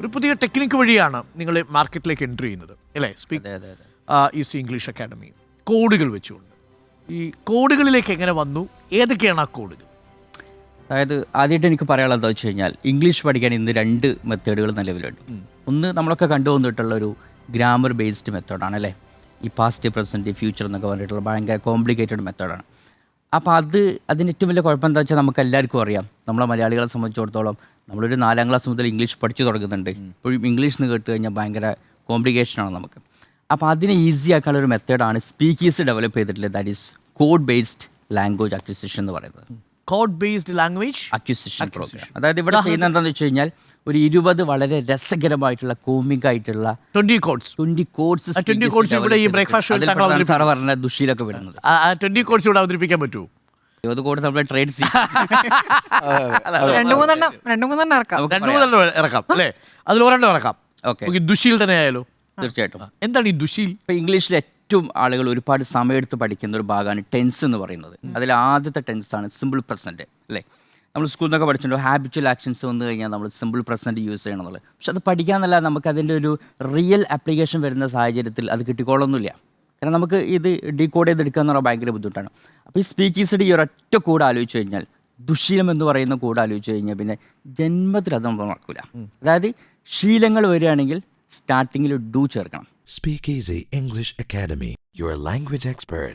ഒരു പുതിയ ടെക്നിക്ക് വഴിയാണ് നിങ്ങൾ മാർക്കറ്റിലേക്ക് എൻട്രി ചെയ്യുന്നത്. അല്ലേ? സ്പീക്ക് ഈസ്റ്റ് ഇംഗ്ലീഷ് അക്കാഡമി കോഡുകൾ വെച്ചുകൊണ്ട്. ഈ കോഡുകളിലേക്ക് എങ്ങനെ വന്നു? ഏതൊക്കെയാണ് ആ കോഡുകൾ? അതായത് ആദ്യമായിട്ട് എനിക്ക് പറയാനുള്ളത് എന്താ വെച്ച് കഴിഞ്ഞാൽ ഇംഗ്ലീഷ് പഠിക്കാൻ ഇന്ന് രണ്ട് മെത്തേഡുകൾ നിലവിലുണ്ട്. ഒന്ന് നമ്മളൊക്കെ കണ്ടുവന്നിട്ടുള്ള ഒരു ഗ്രാമർ ബേസ്ഡ് മെത്തേഡാണ് അല്ലേ? ഈ പാസ്റ്റ് പ്രസന്റ് ഫ്യൂച്ചർ എന്നൊക്കെ പറഞ്ഞിട്ടുള്ള ഭയങ്കര കോംപ്ലിക്കേറ്റഡ് മെത്തേഡാണ് അപ്പോൾ അത് അതിന് ഏറ്റവും വലിയ കുഴപ്പം എന്താ വെച്ചാൽ നമുക്ക് എല്ലാവർക്കും അറിയാം. നമ്മളെ മലയാളികളെ സംബന്ധിച്ചിടത്തോളം നമ്മളൊരു നാലാം ക്ലാസ് മുതൽ ഇംഗ്ലീഷ് പഠിച്ചു തുടങ്ങുന്നുണ്ട്. ഇപ്പോഴും ഇംഗ്ലീഷ് എന്ന് കേട്ട് കഴിഞ്ഞാൽ ഭയങ്കര കോംപ്ലിക്കേഷനാണ് നമുക്ക്. അപ്പോൾ അതിനെ ഈസി ആക്കാനുള്ള ഒരു മെത്തേഡാണ് സ്പീക്കീസ് ഡെവലപ്പ് ചെയ്തിട്ടുള്ളത്. That is code based language acquisition എന്ന് പറയുന്നത്. Code based language acquisition program അതായത് ഇവിടെ ചെയ്യുന്നത് എന്താണെന്ന് വെച്ച് കഴിഞ്ഞാൽ ഒരു ഇരുപത് വളരെ രസകരമായിട്ടുള്ള കോമിക് ആയിട്ടുള്ള twenty codes twenty codes 20 codes ഇവിടെ ഈ ബ്രേക്ക്ഫാസ്റ്റ് സാറ് പറഞ്ഞ ദുഷിയിലൊക്കെ വരുന്നത്. ആ ട്വന്റി കോഡ്സ് ഇവിടെ അവതരിപ്പിക്കാൻ പറ്റുമോ ഇരുപത് കോടി നമ്മുടെ ട്രേഡ് രണ്ടു മൂന്നെണ്ണം രണ്ടു മൂന്നെണ്ണം ഇറക്കാം. രണ്ടു മൂന്നെണ്ണം ഇറക്കാം അല്ലേ? അതിൽ ഒരെണ്ണം ഇറക്കാം. ഓക്കെ ദുഷിയിൽ തന്നെ ആയാലോ തീർച്ചയായിട്ടും. എന്താണ് ഈ ദുശീൽ? ഇപ്പോൾ ഇംഗ്ലീഷിൽ ഏറ്റവും ആളുകൾ ഒരുപാട് സമയമെടുത്ത് പഠിക്കുന്ന ഒരു ഭാഗമാണ് ടെൻസ് എന്ന് പറയുന്നത്. അതിൽ ആദ്യത്തെ ടെൻസ് ആണ് സിമ്പിൾ പ്രസന്റ് അല്ലേ? നമ്മൾ സ്കൂളിൽ നിന്നൊക്കെ പഠിച്ചിട്ടുണ്ട്? ഹാബിച്വൽ ആക്ഷൻസ് വന്നു കഴിഞ്ഞാൽ നമ്മൾ സിമ്പിൾ പ്രസന്റ് യൂസ് ചെയ്യണം എന്നുള്ളത് പക്ഷെ അത് പഠിക്കാന്നല്ല നമുക്ക് അതിന്റെ ഒരു റിയൽ ആപ്ലിക്കേഷൻ വരുന്ന സാഹചര്യത്തിൽ അത് കിട്ടിക്കോളൊന്നുമില്ല കാരണം നമുക്ക് ഇത് ഡീകോഡ് ചെയ്തെടുക്കുക എന്ന് പറഞ്ഞാൽ ഭയങ്കര ബുദ്ധിമുട്ടാണ്. അപ്പോൾ ഈ സ്പീക്കീസിന്റെ ഈ ഒരൊറ്റ കൂടെ ആലോചിച്ച് കഴിഞ്ഞാൽ ദുശീലം എന്ന് പറയുന്ന കൂടെ ആലോചിച്ച് കഴിഞ്ഞാൽ പിന്നെ ജന്മത്തിൽ അത് നമ്മൾ നടക്കില്ല അതായത് ശീലങ്ങൾ വരികയാണെങ്കിൽ സ്റ്റാർട്ടിങ്ങിൽ ഡു ചേർക്കണം. Speak Easy English Academy, your language expert.